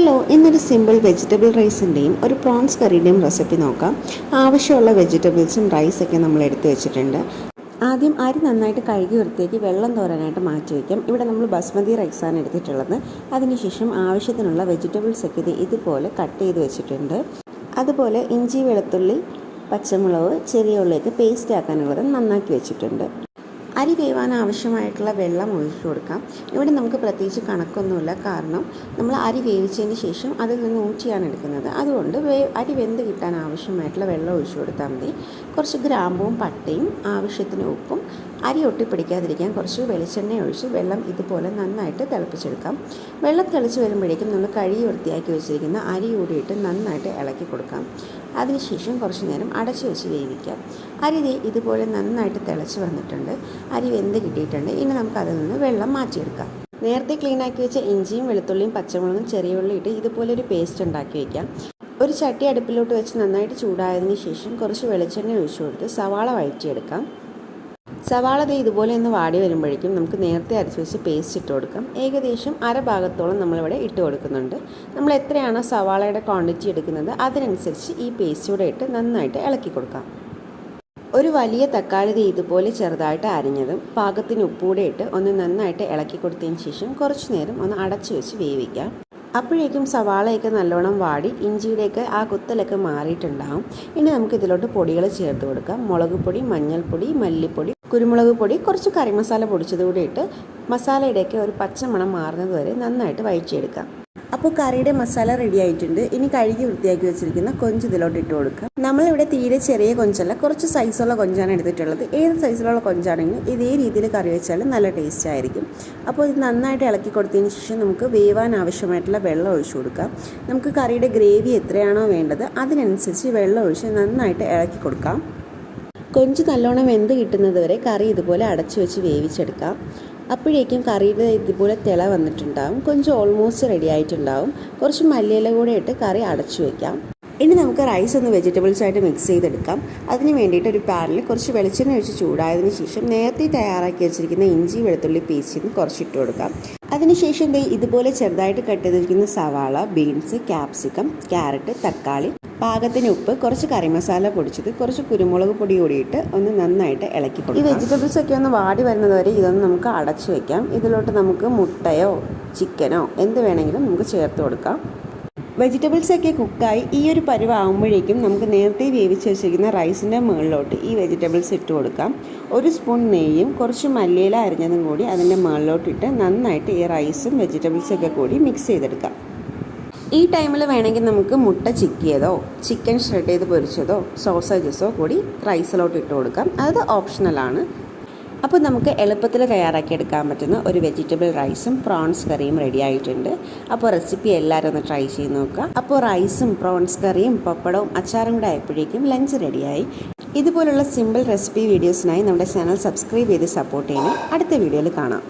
Hello ഇന്നൊരു simple vegetable റൈസിന്റെയും ഒരു prawns കറിയുടെയും recipe നോക്കാം. ആവശ്യമുള്ള വെജിറ്റബിൾസും റൈസൊക്കെ നമ്മൾ എടുത്തു വെച്ചിട്ടുണ്ട്. ആദ്യം അരി നന്നായിട്ട് കഴുകി വൃത്തിയാക്കി വെള്ളം തോരാനായിട്ട് മാറ്റി വയ്ക്കാം ഇവിടെ നമ്മൾ ബസ്മതി റൈസാണ് എടുത്തിട്ടുള്ളത്. അതിനുശേഷം ആവശ്യത്തിനുള്ള വെജിറ്റബിൾസ് ഒക്കെ ഇത് ഇതുപോലെ കട്ട് ചെയ്ത് വെച്ചിട്ടുണ്ട്. അതുപോലെ ഇഞ്ചി വെളുത്തുള്ളി പച്ചമുളക് ചെറിയ ഉള്ളിയൊക്കെ പേസ്റ്റ് ആക്കാനുള്ളത് നന്നാക്കി വെച്ചിട്ടുണ്ട്. അരി വേവാൻ ആവശ്യമായിട്ടുള്ള വെള്ളം ഒഴിച്ചു കൊടുക്കാം. ഇവിടെ നമുക്ക് പ്രത്യേകിച്ച് കണക്കൊന്നുമില്ല. കാരണം നമ്മൾ അരി വേവിച്ചതിന് ശേഷം അതിൽ നിന്ന് ഊറ്റിയാണ് എടുക്കുന്നത്. അതുകൊണ്ട് അരി വെന്ത് കിട്ടാൻ ആവശ്യമായിട്ടുള്ള വെള്ളം ഒഴിച്ചു കൊടുത്താൽ മതി. കുറച്ച് ഗ്രാമ്പും പട്ടയും ആവശ്യത്തിന് ഉപ്പും അരി ഒട്ടിപ്പിടിക്കാതിരിക്കാൻ കുറച്ച് വെളിച്ചെണ്ണ ഒഴിച്ച് വെള്ളം ഇതുപോലെ നന്നായിട്ട് തിളപ്പിച്ചെടുക്കാം. വെള്ളം തിളച്ച് വരുമ്പോഴേക്കും നമ്മൾ കഴുകി വൃത്തിയാക്കി വെച്ചിരിക്കുന്ന അരി കൂടിയിട്ട് നന്നായിട്ട് ഇളക്കി കൊടുക്കാം. അതിനുശേഷം കുറച്ച് നേരം അടച്ചു വെച്ച് വേവിക്കാം. അരി ഇതുപോലെ നന്നായിട്ട് തിളച്ച് വന്നിട്ടുണ്ട്. അരി വെന്ത് കിട്ടിയിട്ടുണ്ട്? ഇനി നമുക്ക് അതിൽ നിന്ന് വെള്ളം മാറ്റിയെടുക്കാം. നേരത്തെ ക്ലീൻ ആക്കി വെച്ച ഇഞ്ചിയും വെളുത്തുള്ളിയും പച്ചമുളകും ചെറിയ ഉള്ളി ഇട്ട് ഇതുപോലെ ഒരു പേസ്റ്റ് ഉണ്ടാക്കി വയ്ക്കാം ഒരു ചട്ടി അടുപ്പിലോട്ട് വെച്ച് നന്നായിട്ട് ചൂടായതിന് ശേഷം കുറച്ച് വെളിച്ചെണ്ണ ഒഴിച്ചു കൊടുത്ത് സവാള വഴറ്റിയെടുക്കാം. സവാള ദേ ഇതുപോലെ ഒന്ന് വാടി വരുമ്പോഴേക്കും നമുക്ക് നേരത്തെ അരച്ച് വെച്ച് പേസ്റ്റ് ഇട്ട് കൊടുക്കാം. ഏകദേശം അര ഭാഗത്തോളം നമ്മളിവിടെ ഇട്ട് കൊടുക്കുന്നുണ്ട്. നമ്മൾ എത്രയാണോ സവാളയുടെ ക്വാണ്ടിറ്റി എടുക്കുന്നത് അതിനനുസരിച്ച് ഈ പേസ്റ്റ് കൂടെ ഇട്ട് നന്നായിട്ട് ഇളക്കി കൊടുക്കാം. ഒരു വലിയ തക്കാളി ഇതുപോലെ ചെറുതായിട്ട് അരിഞ്ഞതും പാകത്തിന് ഉപ്പൂടെ ഇട്ട് ഒന്ന് നന്നായിട്ട് ഇളക്കി കൊടുത്തതിന് ശേഷം കുറച്ച് നേരം ഒന്ന് അടച്ചു വെച്ച് വേവിക്കാം. അപ്പോഴേക്കും സവാളയൊക്കെ നല്ലോണം വാടി ഇഞ്ചിയുടെയൊക്കെ ആ കുത്തലൊക്കെ മാറിയിട്ടുണ്ടാവും. ഇനി നമുക്ക് ഇതിലോട്ട് പൊടികൾ ചേർത്ത് കൊടുക്കാം. മുളക് പൊടി മഞ്ഞൾപ്പൊടി മല്ലിപ്പൊടി കുരുമുളക് പൊടി കുറച്ച് കറിമസാല പൊടിച്ചത് കൂടി ഇട്ട് മസാലയുടെയൊക്കെ ഒരു പച്ചമണം മാറുന്നത് വരെ നന്നായിട്ട് വഴിച്ചെടുക്കാം അപ്പോൾ കറിയുടെ മസാല റെഡി ആയിട്ടുണ്ട്. ഇനി കഴുകി വൃത്തിയാക്കി വെച്ചിരിക്കുന്ന കൊഞ്ച് ഇതിലോട്ട് ഇട്ട് കൊടുക്കുക നമ്മളിവിടെ തീരെ ചെറിയ കൊഞ്ചല്ല കുറച്ച് സൈസുള്ള കൊഞ്ചാണ് എടുത്തിട്ടുള്ളത്. ഏത് സൈസിലുള്ള കൊഞ്ചാണെങ്കിലും ഇതേ രീതിയിൽ കറി വെച്ചാൽ നല്ല ടേസ്റ്റ് ആയിരിക്കും. അപ്പോൾ ഇത് നന്നായിട്ട് ഇളക്കി കൊടുത്തതിന് ശേഷം നമുക്ക് വേവാൻ ആവശ്യമായിട്ടുള്ള വെള്ളം ഒഴിച്ചു കൊടുക്കാം. നമുക്ക് കറിയുടെ ഗ്രേവി എത്രയാണോ വേണ്ടത് അതിനനുസരിച്ച് വെള്ളം ഒഴിച്ച് നന്നായിട്ട് ഇളക്കി കൊടുക്കാം. കൊഞ്ച് നല്ലോണം വെന്ത് കിട്ടുന്നത് വരെ കറി ഇതുപോലെ അടച്ചു വെച്ച് വേവിച്ചെടുക്കാം. അപ്പോഴേക്കും കറിയുടെ ഇതുപോലെ തിള വന്നിട്ടുണ്ടാവും. കൊഞ്ച് ഓൾമോസ്റ്റ് റെഡി ആയിട്ടുണ്ടാവും. കുറച്ച് മല്ലിയില കൂടെ ഇട്ട് കറി അടച്ചു വയ്ക്കാം ഇനി നമുക്ക് റൈസ് ഒന്ന് വെജിറ്റബിൾസ് ആയിട്ട് മിക്സ് ചെയ്തെടുക്കാം. അതിന് വേണ്ടിയിട്ട് ഒരു പാനിൽ കുറച്ച് വെളിച്ചെണ്ണ ഒഴിച്ച് ചൂടായതിന് ശേഷം നേരത്തെ തയ്യാറാക്കി വെച്ചിരിക്കുന്ന ഇഞ്ചി വെളുത്തുള്ളി പേസ്റ്റിൽ നിന്ന് കുറച്ച് ഇട്ട് കൊടുക്കാം അതിനുശേഷം ഇതുപോലെ ചെറുതായിട്ട് കട്ട് ചെയ്തിരിക്കുന്ന സവാള ബീൻസ് ക്യാപ്സിക്കം ക്യാരറ്റ് തക്കാളി പാകത്തിന് ഉപ്പ് കുറച്ച് കറി മസാല പൊടിച്ചത് കുറച്ച് കുരുമുളക് പൊടി കൂടിയിട്ട് ഒന്ന് നന്നായിട്ട് ഇളക്കി കൊടുക്കും. ഈ വെജിറ്റബിൾസ് ഒക്കെ ഒന്ന് വാടി വരുന്നത് വരെ ഇതൊന്ന് നമുക്ക് അടച്ചു വെക്കാം. ഇതിലോട്ട് നമുക്ക് മുട്ടയോ ചിക്കനോ എന്ത് വേണമെങ്കിലും നമുക്ക് ചേർത്ത് കൊടുക്കാം. വെജിറ്റബിൾസ് ഒക്കെ കുക്കായി ഈ ഒരു പരുവ പരുവാകുമ്പോഴേക്കും നമുക്ക് നേരത്തെ വേവിച്ച് വെച്ചിരിക്കുന്ന റൈസിന്റെ മുകളിലോട്ട് ഈ വെജിറ്റബിൾസ് ഇട്ട് കൊടുക്കാം. ഒരു സ്പൂൺ നെയ്യും കുറച്ച് മല്ലിയില അരിഞ്ഞതും കൂടി അതിന്റെ മുകളിലോട്ടിട്ട് നന്നായിട്ട് ഈ റൈസും വെജിറ്റബിൾസൊക്കെ കൂടി മിക്സ് ചെയ്തെടുക്കാം. ഈ ടൈമിൽ വേണമെങ്കിൽ നമുക്ക് മുട്ട ചിക്കിയതോ ചിക്കൻ ഷ്രെഡ് ചെയ്ത് പൊരിച്ചതോ സോസേജസോ കൂടി റൈസിലോട്ട് ഇട്ട് കൊടുക്കാം. അത് ഓപ്ഷണലാണ് അപ്പോൾ നമുക്ക് എളുപ്പത്തിൽ തയ്യാറാക്കിയെടുക്കാൻ പറ്റുന്ന ഒരു വെജിറ്റബിൾ റൈസും പ്രോൺസ് കറിയും റെഡി ആയിട്ടുണ്ട്. അപ്പോൾ റെസിപ്പി എല്ലാവരും ഒന്ന് ട്രൈ ചെയ്ത് നോക്കുക. അപ്പോൾ റൈസും പ്രോൺസ് കറിയും പപ്പടവും അച്ചാറും കൂടെ ആയപ്പോഴേക്കും ലഞ്ച് റെഡിയായി ഇതുപോലുള്ള സിമ്പിൾ റെസിപ്പി വീഡിയോസിനായി നമ്മുടെ ചാനൽ സബ്സ്ക്രൈബ് ചെയ്ത് സപ്പോർട്ട് ചെയ്യണേ. അടുത്ത വീഡിയോയിൽ കാണാം.